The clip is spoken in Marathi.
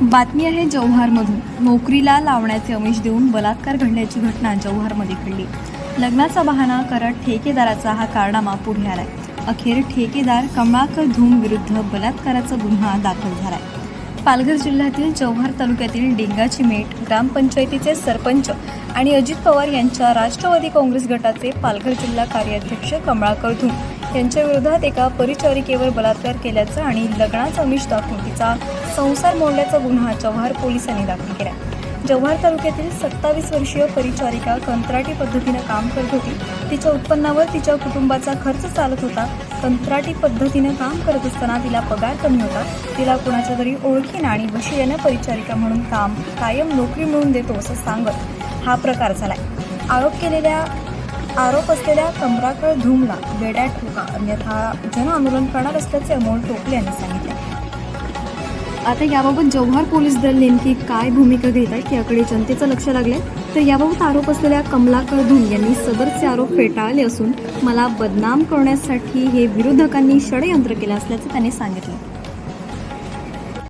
बातमी आहे जव्हारमधून नोकरीला लावण्याचे आमिष देऊन बलात्कार घडल्याची घटना जव्हारमध्ये घडली. लग्नाचा बहाणा करत ठेकेदाराचा हा कारनामा पुढे आलाय. अखेर ठेकेदार कमळाकर धूम विरुद्ध बलात्काराचा गुन्हा दाखल झालाय. पालघर जिल्ह्यातील जव्हार तालुक्यातील डेंगाची मेट ग्रामपंचायतीचे सरपंच आणि अजित पवार यांच्या राष्ट्रवादी काँग्रेस गटाचे पालघर जिल्हा कार्याध्यक्ष कमळाकर धूम यांच्या विरोधात एका परिचारिकेवर बलात्कार केल्याचा आणि लग्नाचा आमिष दाखवून तिचा संसार मोडल्याचा गुन्हा जव्हार पोलिसांनी दाखल केला. जव्हार तालुक्यातील सत्तावीस वर्षीय परिचारिका कंत्राटी पद्धतीनं काम करत होती. तिच्या उत्पन्नावर तिच्या कुटुंबाचा खर्च चालत होता. कंत्राटी पद्धतीनं काम करत असताना तिला पगार कमी होता. तिला कुणाच्या तरी ओळखीनं आणि वशिलेनं परिचारिका म्हणून काम कायम नोकरी मिळवून देतो असं सांगत हा प्रकार झालाय. आरोप केलेल्या आरोप असलेल्या कमराकळ धूमला वेड्या ठोका अन्यथा जन आंदोलन करणार असल्याचे अमोल टोपले यांनी सांगितले. आता याबाबत जव्हार पोलीस दल नेमकी काय भूमिका घेत आहेत याकडे जनतेचं लक्ष लागलंय. तर याबाबत आरोप असलेल्या कमलाकर धूम यांनी सदरचे आरोप फेटाळले असून मला बदनाम करण्यासाठी हे विरोधकांनी षडयंत्र केलं असल्याचं त्यांनी सांगितलं.